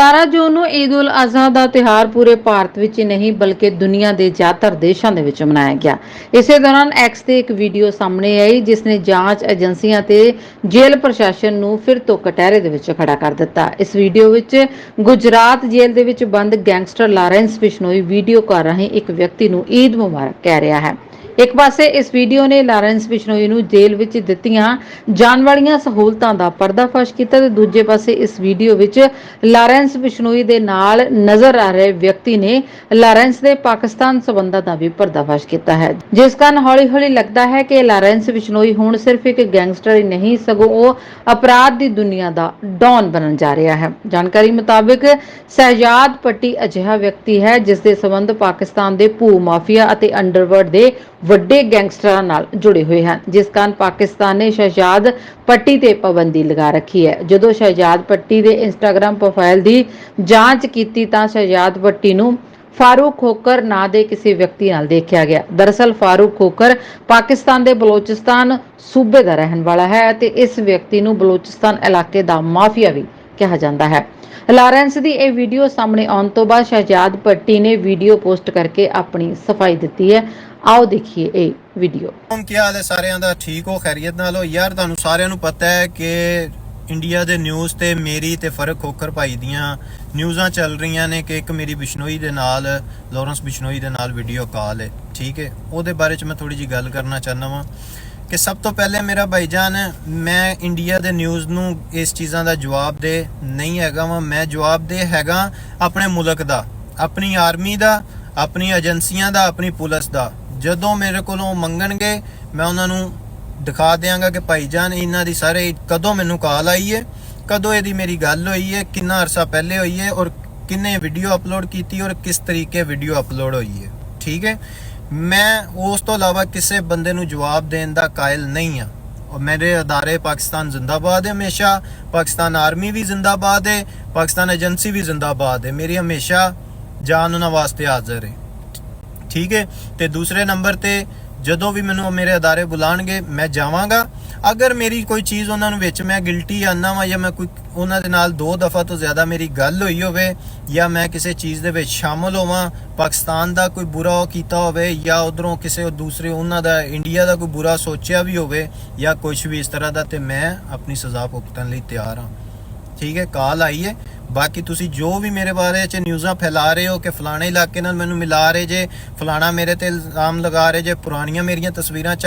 17 ਜੂਨ ਨੂੰ ਈਦ ਉਲ ਅਜ਼ਹਾ ਦਾ ਤਿਉਹਾਰ ਪੂਰੇ ਭਾਰਤ ਵਿੱਚ ਨਹੀਂ, ਬਲਕਿ ਦੁਨੀਆ ਦੇ ਜ਼ਿਆਦਾਤਰ ਦੇਸ਼ਾਂ ਦੇ ਵਿੱਚ ਮਨਾਇਆ ਗਿਆ। ਇਸੇ ਦੌਰਾਨ ਐਕਸ ਤੇ ਇੱਕ ਵੀਡੀਓ ਸਾਹਮਣੇ ਆਈ ਜਿਸ ਨੇ ਜਾਂਚ ਏਜੰਸੀਆਂ ਤੇ ਜੇਲ੍ਹ ਪ੍ਰਸ਼ਾਸਨ ਨੂੰ ਫਿਰ ਤੋਂ ਕਟਹਿਰੇ ਦੇ ਵਿੱਚ ਖੜਾ ਕਰ ਦਿੱਤਾ। ਇਸ ਵੀਡੀਓ ਵਿੱਚ ਗੁਜਰਾਤ ਜੇਲ੍ਹ ਦੇ ਵਿੱਚ ਬੰਦ ਗੈਂਗਸਟਰ ਲਾਰੈਂਸ ਬਿਸ਼ਨੋਈ ਵੀਡੀਓ ਕਰ ਰਾਹੀਂ ਇੱਕ ਵਿਅਕਤੀ ਨੂੰ ਈਦ ਮੁਬਾਰਕ ਕਹਿ ਰਿਹਾ ਹੈ। ਇੱਕ ਪਾਸੇ ਇਸ ਵੀਡੀਓ ਨੇ ਲਾਰੈਂਸ ਬਿਸ਼ਨੋਈ ਨੂੰ ਜੇਲ੍ਹ ਵਿੱਚ ਦਿੱਤੀਆਂ ਜਾਣ ਵਾਲੀਆਂ ਸਹੂਲਤਾਂ ਦਾ ਪਰਦਾਫਾਸ਼ ਕੀਤਾ ਤੇ ਦੂਜੇ ਪਾਸੇ ਇਸ ਵੀਡੀਓ ਵਿੱਚ ਲਾਰੈਂਸ ਬਿਸ਼ਨੋਈ ਦੇ ਨਾਲ ਨਜ਼ਰ ਆ ਰਹੇ ਵਿਅਕਤੀ ਨੇ ਲਾਰੈਂਸ ਦੇ ਪਾਕਿਸਤਾਨ ਸਬੰਧਾਂ ਦਾ ਵੀ ਪਰਦਾਫਾਸ਼ ਕੀਤਾ ਹੈ। ਜਿਸ ਕਾਰਨ ਹੌਲੀ-ਹੌਲੀ ਲੱਗਦਾ ਹੈ ਕਿ ਲਾਰੈਂਸ ਬਿਸ਼ਨੋਈ ਹੁਣ ਸਿਰਫ ਇੱਕ ਗੈਂਗਸਟਰ ਹੀ ਨਹੀਂ, ਸਗੋਂ ਉਹ ਅਪਰਾਧ ਦੀ ਦੁਨੀਆ ਦਾ ਡੌਨ ਬਣਨ ਜਾ ਰਿਹਾ ਹੈ। ਜਾਣਕਾਰੀ ਮੁਤਾਬਕ ਸਹਿਜਾਦ ਪੱਟੀ ਅਜਿਹਾ ਵਿਅਕਤੀ ਹੈ ਜਿਸ ਦੇ ਸਬੰਧ ਪਾਕਿਸਤਾਨ ਦੇ ਭੂ ਮਾਫੀਆ ਅਤੇ ਅੰਡਰਵਰਲਡ ਦੇ ਵੱਡੇ ਗੈਂਗਸਟਰਾਂ ਨਾਲ ਜੁੜੇ ਹੋਏ ਹਨ, ਜਿਸ ਕਾਰਨ ਪਾਕਿਸਤਾਨ ਨੇ ਸ਼ਹਿਜਾਦ ਪੱਟੀ ਤੇ ਪਾਬੰਦੀ ਲਗਾ ਰੱਖੀ ਹੈ। ਜਦੋਂ ਸ਼ਹਿਜਾਦ ਪੱਟੀ ਦੇ ਇੰਸਟਾਗ੍ਰam ਪ੍ਰੋਫਾਈਲ ਦੀ ਜਾਂਚ ਕੀਤੀ ਤਾਂ ਸ਼ਹਿਜਾਦ ਪੱਟੀ ਨੂੰ ਫਾਰੂਕ ਖੋਕਰ ਨਾਂ ਦੇ ਕਿਸੇ ਵਿਅਕਤੀ ਨਾਲ ਦੇਖਿਆ ਗਿਆ। ਦਰਅਸਲ, ਫਾਰੂਕ ਖੋਕਰ ਪਾਕਿਸਤਾਨ ਦੇ ਬਲੋਚਿਸਤਾਨ ਸੂਬੇ ਦਾ ਰਹਿਣ ਵਾਲਾ ਹੈ ਅਤੇ ਇਸ ਵਿਅਕਤੀ ਨੂੰ ਬਲੋਚਿਸਤਾਨ ਇਲਾਕੇ ਦਾ ਮਾਫੀਆ ਵੀ ਕਿਹਾ ਜਾਂਦਾ ਹੈ। ਲਾਰੈਂਸ ਦੀ ਇਹ ਵੀਡੀਓ ਸਾਹਮਣੇ ਆਉਣ ਤੋਂ ਬਾਅਦ ਸ਼ਹਿਜਾਦ ਪੱਟੀ ਨੇ ਵੀਡੀਓ ਪੋਸਟ ਕਰਕੇ ਆਪਣੀ ਸਫ਼ਾਈ ਦਿੱਤੀ ਹੈ। ਆਓ ਦੇਖੀਏ ਇਹ ਵੀਡੀਓ ਹੁਣ ਕੀ ਹਾਲ ਹੈ ਸਾਰਿਆਂ ਦਾ? ਠੀਕ ਹੋ? ਖੈਰੀਅਤ ਨਾਲ ਹੋ? ਯਾਰ, ਤੁਹਾਨੂੰ ਸਾਰਿਆਂ ਨੂੰ ਪਤਾ ਹੈ ਕਿ ਇੰਡੀਆ ਦੇ ਨਿਊਜ਼ ਤੇ ਮੇਰੀ ਤੇ ਫ਼ਰਕ ਖੋਖਰ ਭਾਈ ਦੀਆਂ ਨਿਊਜ਼ਾਂ ਚੱਲ ਰਹੀਆਂ ਨੇ ਕਿ ਇੱਕ ਮੇਰੀ ਬਿਸ਼ਨੋਈ ਦੇ ਨਾਲ ਲਾਰੈਂਸ ਬਿਸ਼ਨੋਈ ਦੇ ਨਾਲ ਵੀਡੀਓ ਕਾਲ ਹੈ। ਠੀਕ ਹੈ? ਉਹਦੇ ਬਾਰੇ ਚ ਮੈਂ ਥੋੜੀ ਜੀ ਗੱਲ ਕਰਨਾ ਚਾਹੁੰਦਾ ਵਾਂ ਕਿ ਸਭ ਤੋਂ ਪਹਿਲੇ ਮੇਰਾ ਭਾਈਜਾਨ, ਮੈਂ ਇੰਡੀਆ ਦੇ ਨਿਊਜ਼ ਨੂੰ ਇਸ ਚੀਜ਼ਾਂ ਦਾ ਜਵਾਬ ਦੇ ਨਹੀਂ ਹੈਗਾ ਵਾਂ। ਮੈਂ ਜਵਾਬ ਦੇ ਹੈਗਾ ਆਪਣੇ ਮੁਲਕ ਦਾ, ਆਪਣੀ ਆਰਮੀ ਦਾ, ਆਪਣੀ ਏਜੰਸੀਆਂ ਦਾ, ਆਪਣੀ ਪੁਲਿਸ ਦਾ। ਜਦੋਂ ਮੇਰੇ ਕੋਲੋਂ ਮੰਗਣਗੇ, ਮੈਂ ਉਹਨਾਂ ਨੂੰ ਦਿਖਾ ਦਿਆਂਗਾ ਕਿ ਭਾਈਜਾਨ, ਇਹਨਾਂ ਦੀ ਸਾਰੇ ਕਦੋਂ ਮੈਨੂੰ ਕਾਲ ਆਈ ਹੈ ਕਦੋਂ ਇਹਦੀ ਮੇਰੀ ਗੱਲ ਹੋਈ ਹੈ ਕਿੰਨਾ ਅਰਸਾ ਪਹਿਲੇ ਹੋਈ ਹੈ ਔਰ ਕਿੰਨੇ ਵੀਡੀਓ ਅਪਲੋਡ ਕੀਤੀ ਔਰ ਕਿਸ ਤਰੀਕੇ ਵੀਡੀਓ ਅਪਲੋਡ ਹੋਈ ਹੈ ਠੀਕ ਹੈ ਮੈਂ ਉਸ ਤੋਂ ਇਲਾਵਾ ਕਿਸੇ ਬੰਦੇ ਨੂੰ ਜਵਾਬ ਦੇਣ ਦਾ ਕਾਇਲ ਨਹੀਂ ਆ। ਔਰ ਮੇਰੇ ਅਦਾਰੇ ਪਾਕਿਸਤਾਨ ਜ਼ਿੰਦਾਬਾਦ ਹੈ ਹਮੇਸ਼ਾ, ਪਾਕਿਸਤਾਨ ਆਰਮੀ ਵੀ ਜ਼ਿੰਦਾਬਾਦ ਹੈ ਪਾਕਿਸਤਾਨ ਏਜੰਸੀ ਵੀ ਜ਼ਿੰਦਾਬਾਦ ਹੈ ਮੇਰੀ ਹਮੇਸ਼ਾ ਜਾਨ ਉਹਨਾਂ ਵਾਸਤੇ ਹਾਜ਼ਰ ਹੈ ਠੀਕ ਹੈ? ਤੇ ਦੂਸਰੇ ਨੰਬਰ ਤੇ ਜਦੋਂ ਵੀ ਮੈਨੂੰ ਮੇਰੇ ਅਦਾਰੇ ਬੁਲਾਣਗੇ, ਮੈਂ ਜਾਵਾਂਗਾ। ਅਗਰ ਮੇਰੀ ਕੋਈ ਚੀਜ਼ ਉਹਨਾਂ ਨੂੰ ਵਿੱਚ ਮੈਂ ਗਿਲਟੀ ਆਨਾ ਵਾਂ ਜਾਂ ਮੈਂ ਕੋਈ ਉਹਨਾਂ ਦੇ ਨਾਲ ਦੋ ਦਫਾ ਤੋਂ ਜ਼ਿਆਦਾ ਮੇਰੀ ਗੱਲ ਹੋਈ ਹੋਵੇ ਜਾਂ ਮੈਂ ਕਿਸੇ ਚੀਜ਼ ਦੇ ਵਿੱਚ ਸ਼ਾਮਲ ਹੋਵਾਂ, ਪਾਕਿਸਤਾਨ ਦਾ ਕੋਈ ਬੁਰਾ ਉਹ ਕੀਤਾ ਹੋਵੇ ਜਾਂ ਉਧਰੋਂ ਕਿਸੇ ਦੂਸਰੇ ਉਹਨਾਂ ਦਾ, ਇੰਡੀਆ ਦਾ ਕੋਈ ਬੁਰਾ ਸੋਚਿਆ ਵੀ ਹੋਵੇ ਜਾਂ ਕੁਝ ਵੀ ਇਸ ਤਰ੍ਹਾਂ ਦਾ, ਤੇ ਮੈਂ ਆਪਣੀ ਸਜ਼ਾ ਭੁਗਤਣ ਲਈ ਤਿਆਰ ਹਾਂ। ਠੀਕ ਹੈ? ਕਾਲ ਆਈ ਹੈ। ਬਾਕੀ ਤੁਸੀਂ ਜੋ ਵੀ ਮੇਰੇ ਬਾਰੇ ਚ ਨਿਊਜ਼ਾਂ ਫੈਲਾ ਰਹੇ ਹੋ ਕਿ ਫਲਾਣੇ ਇਲਾਕੇ ਨਾਲ ਮੈਨੂੰ ਮਿਲਾ ਰਹੇ ਜੇ, ਫਲਾਣਾ ਮੇਰੇ ਤੇ ਇਲਜ਼ਾਮ ਲਗਾ ਰਹੇ ਜੇ, ਪੁਰਾਣੀਆਂ ਮੇਰੀਆਂ ਤਸਵੀਰਾਂ ਚ